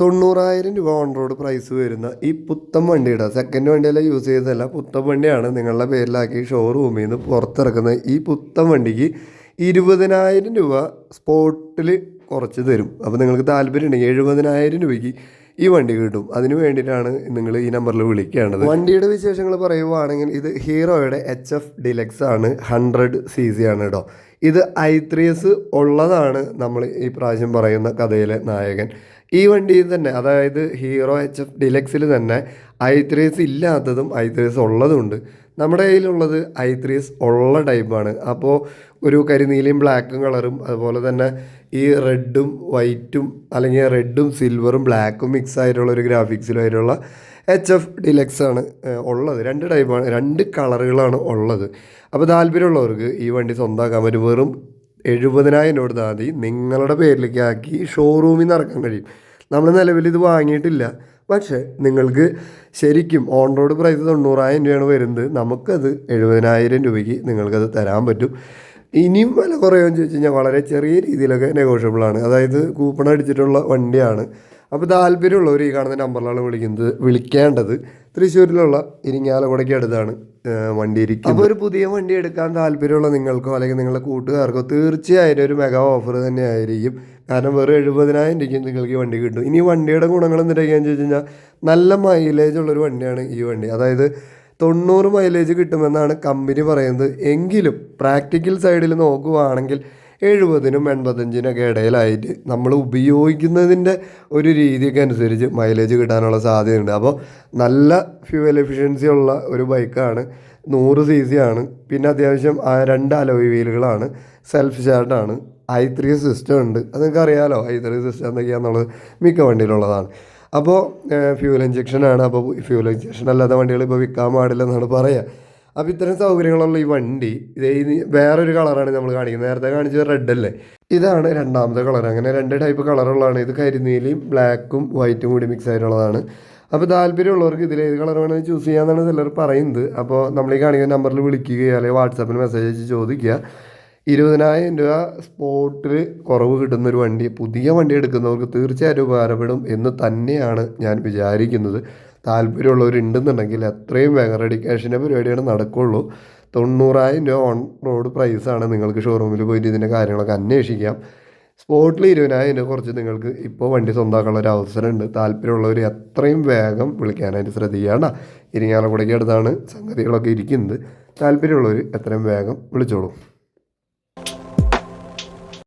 തൊണ്ണൂറായിരം രൂപ on road price വരുന്ന ഈ പുത്തൻ വണ്ടിയുടെ സെക്കൻഡ് വണ്ടിയല്ല യൂസ് ചെയ്തതല്ല പുത്തൻ വണ്ടിയാണ് നിങ്ങളുടെ പേരിലാക്കി ഷോറൂമിൽ നിന്ന് പുറത്തിറക്കുന്ന ഈ പുത്തൻ വണ്ടിക്ക് ഇരുപതിനായിരം രൂപ സ്പോട്ടിൽ കുറച്ച് തരും. അപ്പോൾ നിങ്ങൾക്ക് താല്പര്യം ഉണ്ടെങ്കിൽ എഴുപതിനായിരം രൂപയ്ക്ക് ഈ വണ്ടി കിട്ടും. അതിനു വേണ്ടിയിട്ടാണ് നിങ്ങൾ ഈ നമ്പറിൽ വിളിക്കേണ്ടത്. വണ്ടിയുടെ വിശേഷങ്ങൾ പറയുവാണെങ്കിൽ ഇത് ഹീറോയുടെ എച്ച് എഫ് ഡിലക്സ് ആണ്. ഹൺഡ്രഡ് സി സി ആണ് കേട്ടോ ഇത് ഐ ത്രീ എസ് ഉള്ളതാണ് നമ്മൾ ഈ പ്രാവശ്യം പറയുന്ന കഥയിലെ നായകൻ. ഈ വണ്ടിയിൽ തന്നെ അതായത് ഹീറോ എച്ച് എഫ് ഡിലക്സിൽ തന്നെ ഐ ത്രീ എസ് ഇല്ലാത്തതും ഐ ത്രീ എസ് ഉള്ളതുമുണ്ട് നമ്മുടെ കയ്യിലുള്ളത് ഐ ത്രീസ് ഉള്ള ടൈപ്പാണ് അപ്പോൾ ഒരു കരിനീലയും ബ്ലാക്കും കളറും അതുപോലെ തന്നെ ഈ റെഡും വൈറ്റും അല്ലെങ്കിൽ റെഡും സിൽവറും ബ്ലാക്കും മിക്സ് ആയിട്ടുള്ള ഒരു ഗ്രാഫിക്സിലായിട്ടുള്ള എച്ച് എഫ് ഡിലക്സ് ആണ് ഉള്ളത്. രണ്ട് ടൈപ്പാണ് രണ്ട് കളറുകളാണ് ഉള്ളത്. അപ്പോൾ താല്പര്യമുള്ളവർക്ക് ഈ വണ്ടി സ്വന്തമാക്കാൻ പറ്റും. വെറും എഴുപതിനായിരം രൂപ കൊടുത്താൽ മതി. നിങ്ങളുടെ പേരിലേക്ക് ആക്കി ഷോറൂമിൽ നിന്ന് ഇറക്കാൻ കഴിയും. നമ്മൾ നിലവിൽ ഇത് വാങ്ങിയിട്ടില്ല. പക്ഷേ നിങ്ങൾക്ക് ശരിക്കും ഓൺ റോഡ് പ്രൈസ് തൊണ്ണൂറായിരം രൂപയാണ് വരുന്നത്. നമുക്കത് എഴുപതിനായിരം രൂപയ്ക്ക് നിങ്ങൾക്കത് തരാൻ പറ്റും. ഇനിയും വില കുറയുമെന്ന് ചോദിച്ചു കഴിഞ്ഞാൽ വളരെ ചെറിയ രീതിയിലൊക്കെ നെഗോഷ്യബിളാണ് അതായത് കൂപ്പൺ അടിച്ചിട്ടുള്ള വണ്ടിയാണ്. അപ്പോൾ താല്പര്യമുള്ളവർ ഈ കാണുന്ന നമ്പറിലാണ് വിളിക്കുന്നത് വിളിക്കേണ്ടത്. തൃശ്ശൂരിലുള്ള ഇരിങ്ങാലക്കുടയ്ക്ക് അടുത്താണ് വണ്ടി ഇരിക്കുന്നത്. അപ്പോൾ ഒരു പുതിയ വണ്ടി എടുക്കാൻ താല്പര്യമുള്ള നിങ്ങൾക്കോ അല്ലെങ്കിൽ നിങ്ങളുടെ കൂട്ടുകാർക്കോ തീർച്ചയായും ഒരു മെഗാ ഓഫർ തന്നെ ആയിരിക്കും. കാരണം വെറും എഴുപതിനായിരം രൂപയ്ക്ക് നിങ്ങൾക്ക് ഈ വണ്ടി കിട്ടും. ഇനി വണ്ടിയുടെ ഗുണങ്ങൾ എന്തൊക്കെയാണെന്ന് ചോദിച്ചു കഴിഞ്ഞാൽ നല്ല മൈലേജ് ഉള്ളൊരു വണ്ടിയാണ് ഈ വണ്ടി. അതായത് തൊണ്ണൂറ് മൈലേജ് കിട്ടുമെന്നാണ് കമ്പനി പറയുന്നത്. എങ്കിലും പ്രാക്ടിക്കൽ സൈഡിൽ നോക്കുവാണെങ്കിൽ എഴുപതിനും എൺപത്തഞ്ചിനൊക്കെ ഇടയിലായിട്ട് നമ്മൾ ഉപയോഗിക്കുന്നതിന്റെ ഒരു രീതിയൊക്കെ അനുസരിച്ച് മൈലേജ് കിട്ടാനുള്ള സാധ്യതയുണ്ട്. അപ്പോൾ നല്ല ഫ്യൂവൽ എഫിഷ്യൻസി ഉള്ള ഒരു ബൈക്കാണ് നൂറ് സി സി ആണ് പിന്നെ അത്യാവശ്യം രണ്ട് അലോയ് വീലുകളാണ് സെൽഫ് ചാർട്ടാണ് ഐ ത്രീ സിസ്റ്റം ഉണ്ട്. അത് നിങ്ങൾക്ക് അറിയാമല്ലോ ഐ ത്രീ സിസ്റ്റം എന്തൊക്കെയാണെന്നുള്ളത് മിക്ക വണ്ടിയിലുള്ളതാണ്. അപ്പോൾ ഫ്യൂൽ ഇഞ്ചക്ഷനാണ് അപ്പോൾ ഫ്യൂൽ ഇഞ്ചക്ഷൻ അല്ലാത്ത വണ്ടികൾ ഇപ്പോൾ വിൽക്കാൻ പാടില്ലെന്നാണ് പറയുക. അപ്പോൾ ഇത്തരം സൗകര്യങ്ങളുള്ള ഈ വണ്ടി വേറൊരു കളറാണ് നമ്മൾ കാണിക്കുന്നത്. നേരത്തെ കാണിച്ചത് റെഡ് അല്ലേ? ഇതാണ് രണ്ടാമത്തെ കളർ. അങ്ങനെ രണ്ട് ടൈപ്പ് കളറുള്ളതാണ് ഇത് കരിനീലയും ബ്ലാക്കും വൈറ്റും കൂടി മിക്സ് ആയിട്ടുള്ളതാണ്. അപ്പോൾ താല്പര്യമുള്ളവർക്ക് ഇതിൽ ഏത് കളർ വേണമെങ്കിൽ ചൂസ് ചെയ്യാമെന്നാണ് ചിലർ പറയുന്നത്. അപ്പോൾ നമ്മൾ ഈ കാണിക്കുന്ന നമ്പറിൽ വിളിക്കുകയോ അല്ലെങ്കിൽ വാട്സാപ്പിൽ മെസ്സേജ് അയച്ച് ചോദിക്കുക. ഇരുപതിനായിരം രൂപ സ്പോട്ടിൽ കുറവ് കിട്ടുന്ന ഒരു വണ്ടി പുതിയ വണ്ടി എടുക്കുന്നവർക്ക് തീർച്ചയായിട്ടും ഉപകാരപ്പെടും എന്ന് തന്നെയാണ് ഞാൻ വിചാരിക്കുന്നത്. താല്പര്യമുള്ളവരുണ്ടെന്നുണ്ടെങ്കിൽ എത്രയും വേഗം റെഡി ക്യാഷിന്റെ പരിപാടിയാണ് നടക്കുള്ളൂ. തൊണ്ണൂറായിരം രൂപ ഓൺ റോഡ് പ്രൈസാണ് നിങ്ങൾക്ക് ഷോറൂമിൽ പോയിട്ട് ഇതിന്റെ കാര്യങ്ങളൊക്കെ അന്വേഷിക്കാം. സ്പോട്ടിൽ ഇരുപതിനായിരം രൂപ കുറച്ച് നിങ്ങൾക്ക് ഇപ്പോൾ വണ്ടി സ്വന്തമാക്കാനുള്ള ഒരു അവസരമുണ്ട്. താല്പര്യമുള്ളവർ എത്രയും വേഗം വിളിക്കാനായിട്ട് ശ്രദ്ധിക്കുകയാണ് ഇരിങ്ങാലക്കുടയ്ക്ക് അടുത്താണ് സംഗതികളൊക്കെ ഇരിക്കുന്നത്. താല്പര്യമുള്ളവർ എത്രയും വേഗം വിളിച്ചോളൂ.